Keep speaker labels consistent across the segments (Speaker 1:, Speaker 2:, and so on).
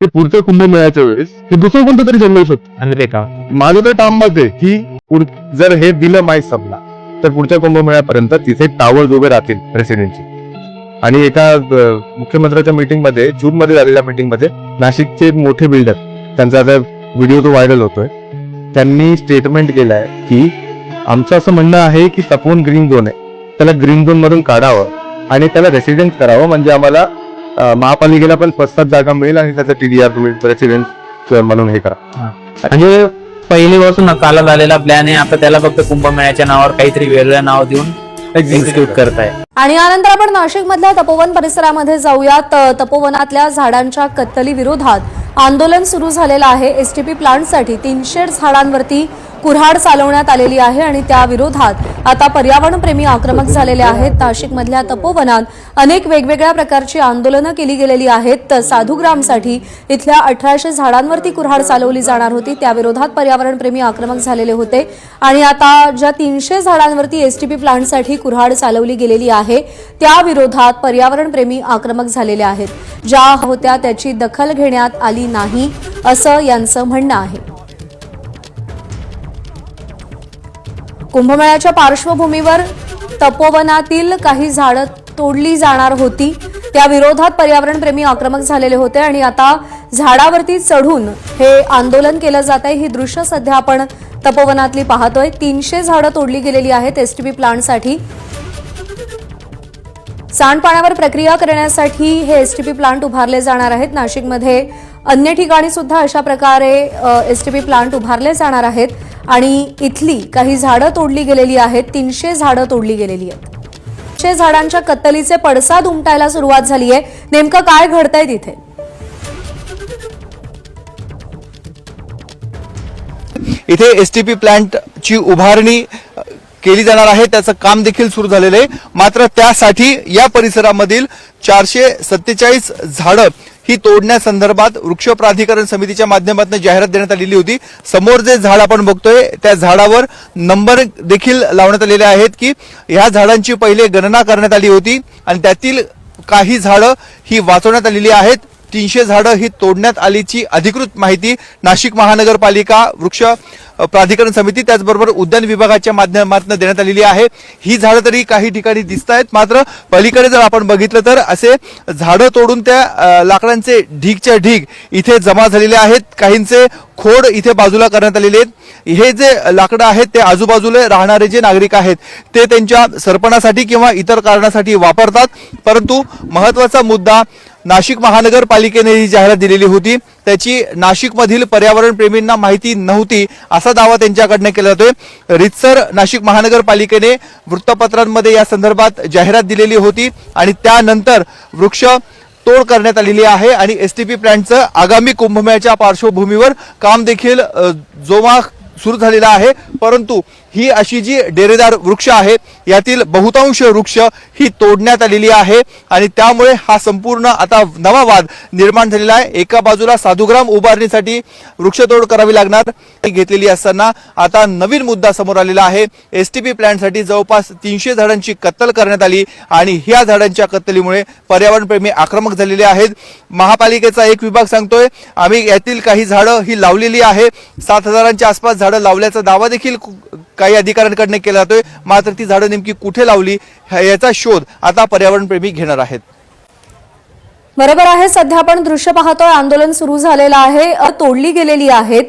Speaker 1: ते पुढच्या कुंभमेळ्याच्या वेळेस हे दुसरं कोणतं तरी जंगल शोध
Speaker 2: अनरेखा
Speaker 1: माझं तर ठाम मत आहे की पुढ- जर हे दिलं माहीत संपला तर पुढच्या कुंभमेळ्यापर्यंत तिथे टावर्स उभे राहतील प्रेसिडेंटची. आणि एका अं, मुख्यमंत्र्यांच्या मीटिंगमध्ये जून मध्ये झालेल्या मीटिंगमध्ये नाशिकचे मोठे बिल्डर त्यांचा आता व्हिडिओ तो व्हायरल होतोय त्यांनी स्टेटमेंट केलंय की आमचं असं म्हणणं आहे की तपोवन ग्रीन झोन आहे. त्याला ग्रीन झोन मधून काढावं आणि त्याला रेसिडेंट करावं म्हणजे आम्हाला महापालिकेला पण स्वस्तात जागा मिळेल आणि त्याचा टीडीआर तुम्ही रेसिडेंट म्हणून हे करा.
Speaker 2: म्हणजे पहिलीपासून चालत आलेला प्लॅन आहे. आता त्याला फक्त कुंभमेळ्याच्या नावावर काहीतरी वेगळं नाव देऊन एक्झिक्यूट करताय.
Speaker 3: आणि यानंतर आपण नाशिक मधल्या तपोवन परिसरामध्ये जाऊयात. तपोवनातल्या झाडांच्या कत्तली विरोधात आंदोलन सुरू झालेलं आहे. एसटीपी प्लांटसाठी तीनशे झाडांवरती कुऱ्हाड चालवण्यात आलेली आहे आणि त्या विरोधात आता पर्यावरणप्रेमी आक्रमक झालेले आहेत. नाशिकमधल्या तपोवनात अनेक वेगवेगळ्या प्रकारची आंदोलनं केली गेलेली आहेत. तर साधुग्रामसाठी इथल्या अठराशे झाडांवरती कुऱ्हाड चालवली जाणार होती. त्या विरोधात पर्यावरणप्रेमी आक्रमक झालेले होते. आणि आता ज्या तीनशे झाडांवरती एसटीपी प्लांटसाठी कुऱ्हाड चालवली गेलेली आहे त्या विरोधात पर्यावरणप्रेमी आक्रमक झालेले आहेत. ज्या होत्या त्याची दखल घेण्यात आली नाही असं यांचं म्हणणं आहे. कुंभमेळ्याच्या पार्श्वभूमीवर तपोवनातील काही झाडं तोडली जाणार होती. त्या विरोधात पर्यावरणप्रेमी आक्रमक झालेले होते आणि आता झाडावरती चढून हे आंदोलन केलं जात आहे ही दृश्य सध्या आपण तपोवनातली पाहतोय. तीनशे झाडं तोडली गेलेली आहेत एसटीपी प्लांटसाठी. सांडपाण्यावर प्रक्रिया करण्यासाठी हे एसटीपी प्लांट उभारले जाणार आहेत. नाशिकमध्ये अन्य ठिकाणी सुद्धा अशा प्रकारे एसटीपी प्लांट उभारले जाणार आहेत. आणि इथली काही झाडं तोडली गेलेली आहेत. तीनशे झाडं तोडली गेलेली आहेत. तीनशे झाडांच्या कत्तलीचे पडसाद उमटायला सुरुवात झाली आहे नेमकं काय घडतंय तिथे?
Speaker 4: इथे एस टी पी प्लांटची उभारणी केली जाणार आहे. त्याचं काम देखील सुरू झालेलं आहे. मात्र त्यासाठी या परिसरामधील चारशे सत्तेचाळीस झाडं ही तोडण्यासंदर्भात वृक्ष प्राधिकरण समितीच्या माध्यमातून जाहिरात देण्यात आलेली होती. समोर जे झाड आपण बघतोय त्या झाडावर नंबर देखील लावण्यात आलेले आहेत की ह्या झाडांची पहिले गणना करण्यात आली होती आणि त्यातील काही झाडं ही वाचवण्यात आलेली आहेत. तीनशे झाडं ही तोडण्यात आलीची अधिकृत माहिती नाशिक महानगरपालिका वृक्ष प्राधिकरण समिती त्याचबरोबर उद्यान विभागाच्या माध्यमातून देण्यात आलेली आहे. ही झाडं तरी काही ठिकाणी दिसत आहेत मात्र पलीकडे जर आपण बघितलं तर असे झाडं तोडून त्या लाकडांचे ढीगच्या ढीग इथे जमा झालेले आहेत. काहींचे खोड इथे बाजूला करण्यात आलेले आहेत. हे जे लाकडं आहेत ते आजूबाजूला राहणारे जे नागरिक आहेत ते त्यांच्या सरपणासाठी किंवा इतर कारणासाठी वापरतात. परंतु महत्त्वाचा मुद्दा नाशिक महानगरपालिकेने ही जाहिरात दिलेली होती. त्याची नाशिकमधील पर्यावरण प्रेमींना माहिती नव्हती असा दावा त्यांच्याकडनं केला जातोय. रितसर नाशिक महानगरपालिकेने वृत्तपत्रांमध्ये या संदर्भात जाहिरात दिलेली होती आणि त्यानंतर वृक्ष तोड करण्यात आलेली आहे आणि एस टी पी प्लॅन्टचं आगामी कुंभमेळ्याच्या पार्श्वभूमीवर काम देखील जोमा सुरू झालेला आहे. परंतु ही अशी जी डेरेदार वृक्ष आहे यातील बहुतांश वृक्ष ही तोडण्यात आलेली आहे आणि त्यामुळे हा संपूर्ण आता नवा वाद निर्माण झालेला आहे. एका बाजूला साधुग्राम उभारणीसाठी वृक्षतोड करावी लागणार. घेतलेली असताना आता नवीन मुद्दा समोर आलेला आहे. एस टी पी प्लॅनसाठी जवळपास तीनशे झाडांची कत्तल करण्यात आली आणि ह्या झाडांच्या कत्तलीमुळे पर्यावरणप्रेमी आक्रमक झालेले आहेत. महापालिकेचा एक विभाग सांगतोय आम्ही यातील काही झाडं ही लावलेली आहे. सात हजारांच्या आसपास झाडं लावल्याचा दावा देखील काही अधिकाऱ्यांकडनं केला जातोय. मात्र ती झाडं नेमकी कुठे लावली याचा शोध आता पर्यावरणप्रेमी घेणार आहेत.
Speaker 3: बरोबर आहे सध्या आपण दृश्य पाहतोय आंदोलन सुरू झालेलं आहे तोडली गेलेली आहेत.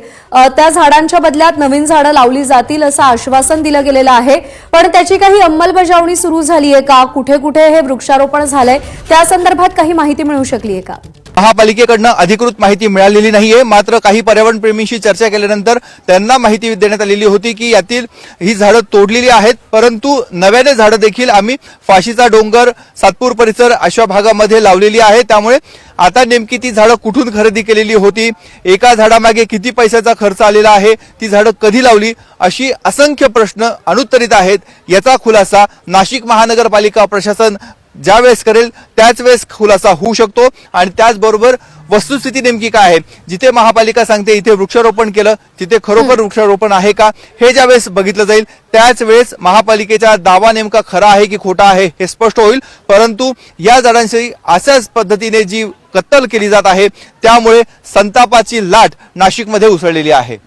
Speaker 3: त्या झाडांच्या बदल्यात नवीन झाडं लावली जातील असं आश्वासन दिलं गेलेलं आहे. पण त्याची काही अंमलबजावणी सुरू झाली आहे का? कुठे कुठे हे वृक्षारोपण झालंय? त्या संदर्भात काही माहिती मिळू शकली आहे का?
Speaker 4: महापालिकेकडनं अधिकृत माहिती मिळालेली नाहीये. मात्र काही पर्यावरण प्रेमींशी चर्चा केल्यानंतर त्यांना माहिती देण्यात आलेली होती की यातील ही झाडं तोडलेली आहेत. परंतु नव्याने झाडं देखील आम्ही फाशीचा डोंगर सातपूर परिसर अशा भागामध्ये लावलेली आहे. त्यामुळे आता नेमकी ती झाडं कुठून खरेदी केलेली होती? एका झाडामागे किती पैशाचा खर्च आलेला आहे? ती झाडं कधी लावली? अशी असंख्य प्रश्न अनुत्तरित आहेत. याचा खुलासा नाशिक महानगरपालिका प्रशासन ज्या वेळेस करेल त्याच वेळेस खुलासा होऊ शकतो. आणि त्याचबरोबर वस्तुस्थिती नेमकी काय आहे? जिथे महापालिका सांगते इथे वृक्षारोपण केलं तिथे खरोखर वृक्षारोपण आहे का? हे ज्या वेळेस बघितलं जाईल त्याच वेळेस महापालिकेचा दावा नेमका खरा आहे की खोटा आहे हे स्पष्ट होईल. परंतु या झाडांची अशाच पद्धतीने जी कत्तल केली जात आहे त्यामुळे संतापाची लाट नाशिकमध्ये उसळलेली आहे.